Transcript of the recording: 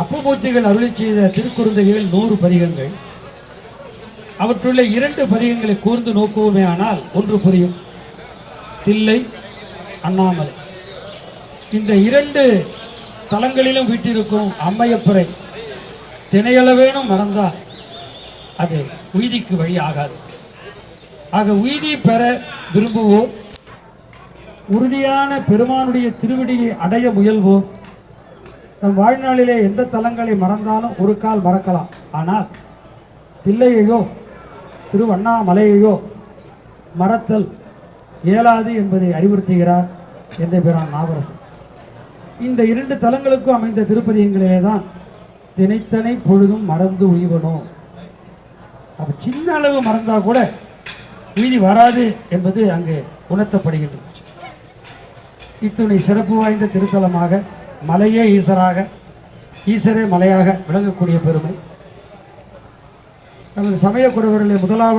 அப்பமூர்த்திகள் அருளி செய்த திருக்குறுந்தகைகள் நூறு பதிகங்கள். அவற்றுள்ள இரண்டு பதிகங்களை கூர்ந்து நோக்குவோமே ஆனால் ஒன்று புரியும். தில்லை அண்ணாமலை. இந்த இரண்டு தலங்களிலும் வீட்டிருக்கும் அம்மையப்பரை திணையளவேனும் மறந்தால் அது உய்திக்கு வழி ஆகாது. ஆக உய்தி பெற விரும்புவோம். உறுதியான பெருமானுடைய திருவடியை அடைய முயல்வோம். தம் வாழ்நாளிலே எந்த தலங்களை மறந்தாலும் ஒரு கால் மறக்கலாம். ஆனால் தில்லையையோ திருவண்ணாமலையையோ மறத்தல் இயலாது என்பதை அறிவுறுத்துகிறார் எந்த பிரான் நாவரசன் இந்த இரண்டு தலங்களுக்கும் அமைந்த திருப்பதியங்களிலே தான் தினைத்தனை பொழுதும் மறந்து உய்வனும் அப்போ சின்ன அளவு மறந்தால் கூட உயிரி வராது என்பது அங்கு உணர்த்தப்படுகின்றது. இத்துணை சிறப்பு வாய்ந்த திருத்தலமாக மலையே ஈசராக ஈசரே மலையாக விளங்கக்கூடிய பெருமை. நமது சமயக்குறவர்களை முதலாவது